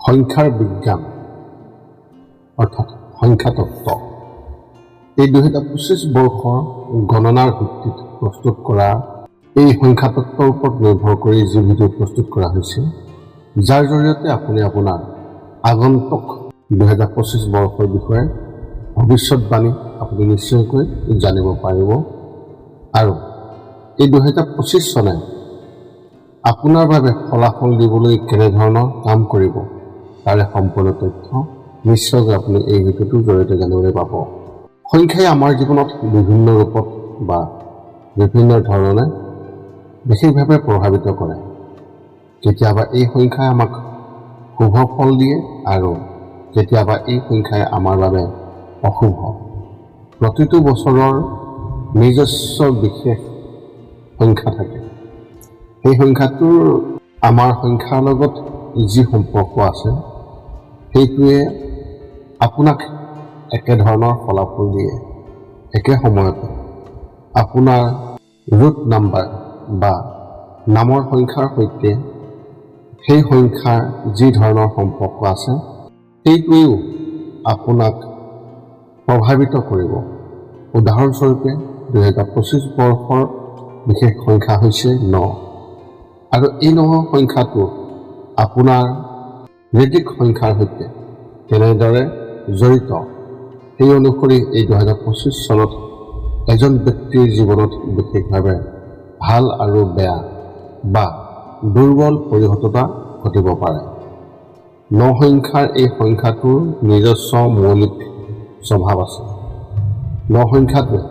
সংখ্যাৰ বিজ্ঞান অৰ্থাৎ সংখ্যাতত্ত্ব এই দুহেজাৰ পঁচিছ বৰ্ষৰ গণনাৰ ভিত্তিত প্ৰস্তুত কৰা এই সংখ্যাতত্ত্বৰ ওপৰত নিৰ্ভৰ কৰি যি ভিডিঅ' প্ৰস্তুত কৰা হৈছে, যাৰ জৰিয়তে আপুনি আপোনাৰ আগন্তুক দুহেজাৰ পঁচিছ বৰ্ষৰ বিষয়ে ভৱিষ্যতবাণী আপুনি নিশ্চয়কৈ জানিব পাৰিব। আৰু এই দুহেজাৰ পঁচিছ চনে আপোনাৰ বাবে ফলাফল দিবলৈ কেনেধৰণৰ কাম কৰিব? তাৰে সম্পূৰ্ণ তথ্য নিশ্চয়কৈ আপুনি এই ভিডিঅ'টোৰ জৰিয়তে জানিবলৈ পাব। সংখ্যাই আমাৰ জীৱনত বিভিন্ন ৰূপত বা বিভিন্ন ধৰণে বিশেষভাৱে প্ৰভাৱিত কৰে। কেতিয়াবা এই সংখ্যাই আমাক শুভ ফল দিয়ে আৰু কেতিয়াবা এই সংখ্যাই আমাৰ বাবে অশুভ। প্ৰতিটো বছৰৰ নিজস্ব বিশেষ সংখ্যা থাকে। সেই সংখ্যাটোৰ আমাৰ সংখ্যাৰ লগত যি সম্পৰ্ক আছে সেইটোৱে আপোনাক একেধৰণৰ ফলাফল দিয়ে, একে সময়তে। আপোনাৰ ৰুট নাম্বাৰ বা নামৰ সংখ্যাৰ সৈতে সেই সংখ্যাৰ যি ধৰণৰ সম্পৰ্ক আছে, সেইটোৱেও আপোনাক প্ৰভাৱিত কৰিব। উদাহৰণস্বৰূপে, দুহেজাৰ পঁচিছ বৰ্ষৰ বিশেষ সংখ্যা হৈছে ন। আৰু এই ন সংখ্যাটো আপোনাৰ ৰেডিক সংখ্যাৰ সৈতে কেনেদৰে জড়িত সেই অনুসৰি এই দুহেজাৰ পঁচিছ চনত এজন ব্যক্তিৰ জীৱনত বিশেষভাৱে ভাল আৰু বেয়া বা দুৰ্বল পৰিঘটনা ঘটিব পাৰে। ন সংখ্যাৰ এই সংখ্যাটোৰ নিজস্ব মৌলিক স্বভাৱ আছে। ন সংখ্যাটোৱে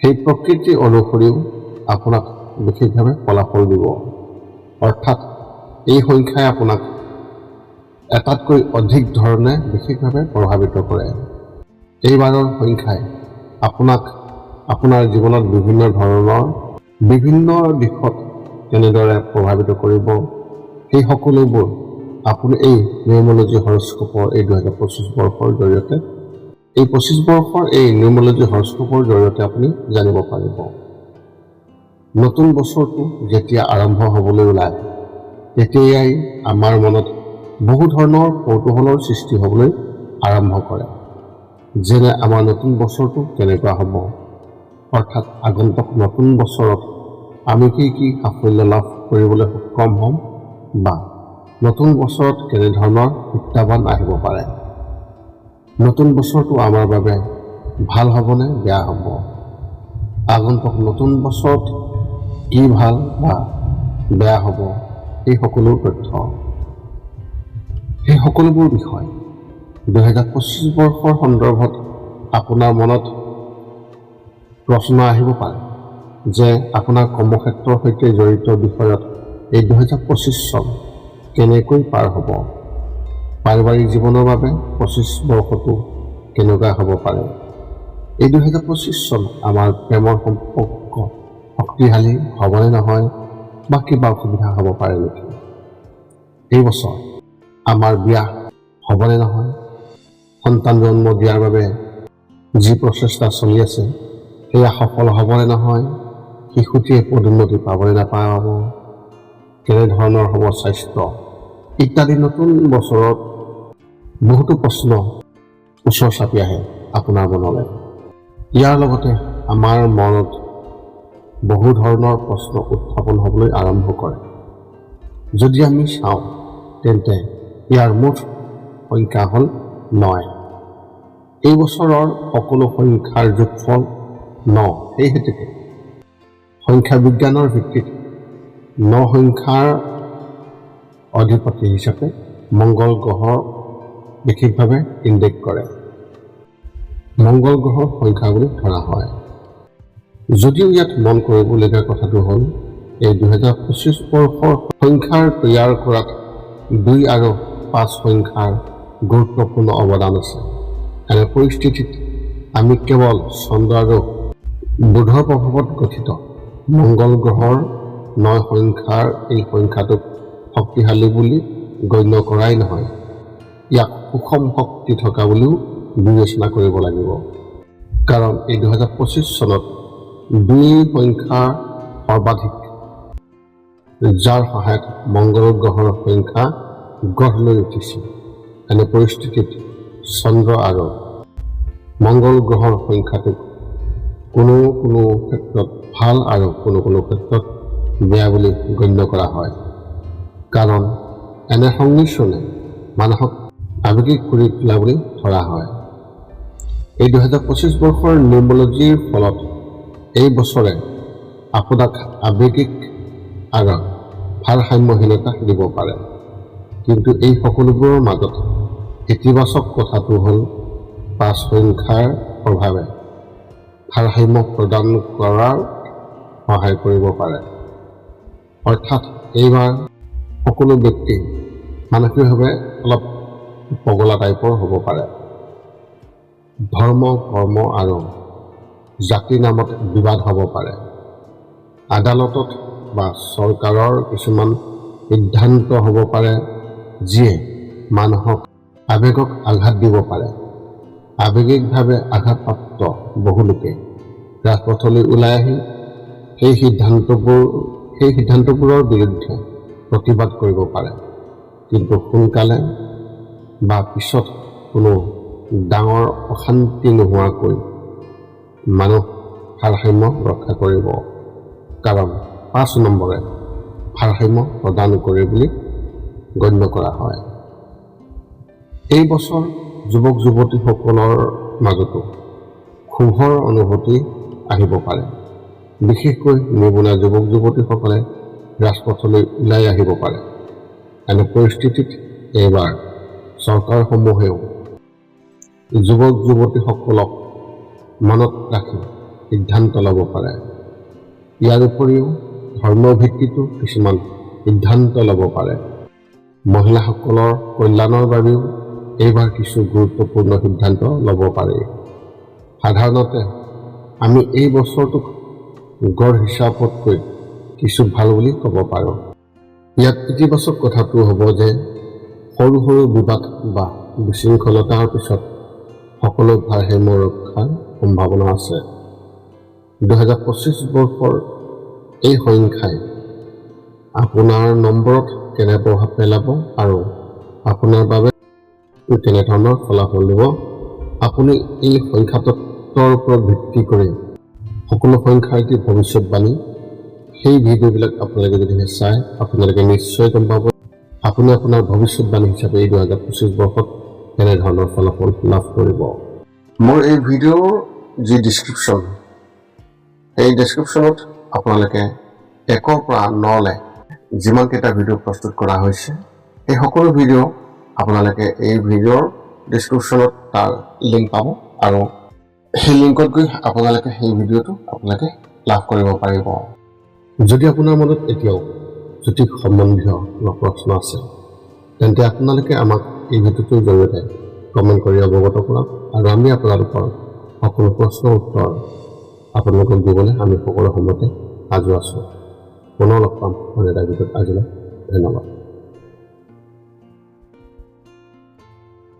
সেই প্ৰকৃতি অনুসৰিও আপোনাক বিশেষভাৱে ফলাফল দিব। অৰ্থাৎ এই সংখ্যাই আপোনাক এটাতকৈ অধিক ধৰণে বিশেষভাৱে প্ৰভাৱিত কৰে। এইবাৰৰ সংখ্যাই আপোনাক আপোনাৰ জীৱনত বিভিন্ন ধৰণৰ বিভিন্ন দিশত কেনেদৰে প্ৰভাৱিত কৰিব সেই সকলোবোৰ আপুনি এই নিউমলজি হৰস্কোপৰ এই দুহেজাৰ পঁচিছ বৰ্ষৰ জৰিয়তে এই পঁচিছ বৰ্ষৰ এই নিউমলজি হৰস্কোপৰ জৰিয়তে আপুনি জানিব পাৰিব। নতুন বছৰটো যেতিয়া আৰম্ভ হ'বলৈ ওলায় তেতিয়াই আমাৰ মনত বহু ধৰণৰ কৌতূহলৰ সৃষ্টি হ'বলৈ আৰম্ভ কৰে। যেনে আমাৰ নতুন বছৰটো কেনেকুৱা হ'ব? অৰ্থাৎ আগন্তুক নতুন বছৰত আমি কি কি সাফল্য লাভ কৰিবলৈ সক্ষম হ'ম? বা নতুন বছৰত কেনেধৰণৰ প্ৰত্যাহ্বান আহিব পাৰে? নতুন বছৰটো আমাৰ বাবে ভাল হ'বনে বেয়া হ'ব? আগন্তুক নতুন বছৰত কি ভাল বা বেয়া হ'ব? এই সকলো তথ্য সেই সকলোবোৰ বিষয় দুহেজাৰ পঁচিছ বৰ্ষৰ সন্দৰ্ভত আপোনাৰ মনত প্ৰশ্ন আহিব পাৰে যে আপোনাৰ কৰ্মক্ষেত্ৰৰ সৈতে জড়িত বিষয়ত এই দুহেজাৰ পঁচিছ চন কেনেকৈ পাৰ হ'ব? পাৰিবাৰিক জীৱনৰ বাবে পঁচিছ বৰ্ষটো কেনেকুৱা হ'ব পাৰে? এই দুহেজাৰ পঁচিছ চন আমাৰ প্ৰেমৰ সম্পৰ্ক শক্তিশালী হ'বনে নহয় বা কিবা অসুবিধা হ'ব পাৰে নেকি? এই বছৰ আমাৰ বিয়া হ'বনে নহয়? সন্তান জন্ম দিয়াৰ বাবে যি প্ৰচেষ্টা চলি আছে, সেয়া সফল হ'বনে নহয়? শিশুটিয়ে পদোন্নতি পাবনে নাপাব কেনেধৰণৰ হ'ব স্বাস্থ্য? ইত্যাদি নতুন বছৰত বহুতো প্ৰশ্ন ওচৰ চাপি আহে আপোনাৰ মনলৈ। ইয়াৰ লগতে আমাৰ মনত বহু ধৰণৰ প্ৰশ্ন উত্থাপন হ'বলৈ আৰম্ভ কৰে। যদি আমি চাওঁ, তেন্তে ইয়াৰ মুঠ সংখ্যা হ'ল নয়। এই বছৰৰ সকলো সংখ্যাৰ যোগফল ন সেই হেতুকে সংখ্যা বিজ্ঞানৰ ভিত্তিত ন সংখ্যাৰ অধিপতি হিচাপে মংগল গ্ৰহৰ বিশেষভাৱে ইণ্ডেক্ট কৰে। মংগল গ্ৰহৰ সংখ্যা বুলি ধৰা হয়। যদিও ইয়াত মন কৰিবলগীয়া কথাটো হ'ল এই দুহেজাৰ পঁচিছ বৰ্ষৰ সংখ্যাৰ তৈয়াৰ কৰাত দুই আৰু পাঁচ সংখ্যাৰ গুৰুত্বপূৰ্ণ অৱদান আছে। এনে পৰিস্থিতিত আমি কেৱল চন্দ্ৰ আৰু বুধৰ প্ৰভাৱত গঠিত মংগল গ্ৰহৰ নয় সংখ্যাৰ এই সংখ্যাটোক শক্তিশালী বুলি গণ্য কৰাই নহয়। ইয়াক সুষম শক্তি থকা বুলিও বিবেচনা কৰিব লাগিব। কাৰণ এই দুহেজাৰ পঁচিছ চনত দুই সংখ্যা সৰ্বাধিক, যাৰ সহায়ত মংগল গ্ৰহৰ সংখ্যা গঢ় লৈ উঠিছে। এনে পৰিস্থিতিত চন্দ্ৰ আৰু মংগল গ্ৰহৰ সংখ্যাটোক কোনো কোনো ক্ষেত্ৰত ভালো আৰু কোনো কোনো ক্ষেত্ৰত বেয়া বুলি গণ্য কৰা হয়। কাৰণ এনে সংমিশ্ৰণে মানুহক আৱেগিক কৰি তোলা বুলি ধৰা হয়। এই দুহেজাৰ পঁচিছ বৰ্ষৰ নিউমলজিৰ ফলত এই বছৰে আপোনাক আৱেগিক আৰু ভাৰসাম্যহীনতা দিব পাৰে। কিন্তু এই সকলোবোৰৰ মাজত ইতিবাচক কথাটো হ'ল পাঁচ সংখ্যাৰ প্ৰভাৱে ভাৰসাম্য প্ৰদান কৰাৰ সহায় কৰিব পাৰে। অৰ্থাৎ এইবাৰ সকলো ব্যক্তি মানসিকভাৱে অলপ পগলা টাইপৰ হ'ব পাৰে। ধৰ্ম কৰ্ম আৰু জাতি নামত বিবাদ হ'ব পাৰে। আদালতত বা চৰকাৰৰ কিছুমান সিদ্ধান্ত হ'ব পাৰে। যিয়ে মানুহক আৱেগক আঘাত দিব পাৰে। আৱেগিকভাৱে আঘাতপ্ৰাপ্ত বহু লোকে ৰাজপথলৈ ওলাই আহি সেই সিদ্ধান্তবোৰ সেই সিদ্ধান্তবোৰৰ বিৰুদ্ধে প্ৰতিবাদ কৰিব পাৰে। কিন্তু সোনকালে বা পিছত কোনো ডাঙৰ অশান্তি নোহোৱাকৈ মানুহ ভাৰসাম্য ৰক্ষা কৰিব। কাৰণ পাঁচ নম্বৰে ভাৰসাম্য প্ৰদান কৰে বুলি গণ্য কৰা হয়। এই বছৰ যুৱক যুৱতীসকলৰ মাজতো ক্ষোভৰ অনুভূতি আহিব পাৰে। বিশেষকৈ নিবনুৱা যুৱক যুৱতীসকলে ৰাজপথলৈ ওলাই আহিব পাৰে। এনে পৰিস্থিতিত এইবাৰ চৰকাৰসমূহেও যুৱক যুৱতীসকলক মনত ৰাখি সিদ্ধান্ত ল'ব পাৰে। ইয়াৰ উপৰিও ধৰ্মৰ ভিত্তিতো কিছুমান সিদ্ধান্ত ল'ব পাৰে। মহিলাসকলৰ কল্যাণৰ বাবেও এইবাৰ কিছু গুৰুত্বপূৰ্ণ সিদ্ধান্ত ল'ব পাৰি। সাধাৰণতে আমি এই বছৰটোক গড় হিচাপতকৈ কিছু ভাল বুলি ক'ব পাৰোঁ। ইয়াত ইতিবাচক কথাটো হ'ব যে সৰু সৰু বিবাদ বা বিশৃংখলতাৰ পিছত সকলো ভাৰসাম্য ৰক্ষাৰ সম্ভাৱনা আছে। দুহেজাৰ পঁচিছ বৰ্ষৰ এই সংখ্যাই আপোনাৰ নম্বৰত কেনে প্ৰভাৱ পেলাব আৰু আপোনাৰ বাবে কেনেধৰণৰ ফলাফল দিব, আপুনি এই সংখ্যাতত্বৰ ওপৰত ভিত্তি কৰি সকলো সংখ্যাৰ যি ভৱিষ্যতবাণী, সেই ভিডিঅ'বিলাক আপোনালোকে যদিহে চায়, আপোনালোকে নিশ্চয় গম পাব। আপুনি আপোনাৰ ভৱিষ্যতবাণী হিচাপে এই দুহেজাৰ পঁচিছ বৰ্ষত কেনেধৰণৰ ফলাফল লাভ কৰিব। মোৰ এই ভিডিঅ'ৰ যি ডিছক্ৰিপশ্যন এই ডেছক্ৰিপশ্যনত আপোনালোকে একৰ পৰা নলে যিমানকেইটা ভিডিঅ' প্ৰস্তুত কৰা হৈছে, এই সকলো ভিডিঅ' আপোনালোকে এই ভিডিঅ'ৰ ডিছক্ৰিপশ্যনত তাৰ লিংক পাব আৰু সেই লিংকত গৈ আপোনালোকে সেই ভিডিঅ'টো আপোনালোকে লাভ কৰিব পাৰিব। যদি আপোনাৰ মনত এতিয়াও জ্যোতিষ সম্বন্ধীয় কিবা প্ৰশ্ন আছে, তেন্তে আপোনালোকে আমাক এই ভিডিঅ'টোৰ জৰিয়তে কমেণ্ট কৰি অৱগত কৰক আৰু আমি আপোনালোকৰ সকলো প্ৰশ্নৰ উত্তৰ আপোনালোকক দিবলৈ আমি সকলো সময়তে সাজু আছোঁ। Bunu alıb, bu nədə gedib əcələ.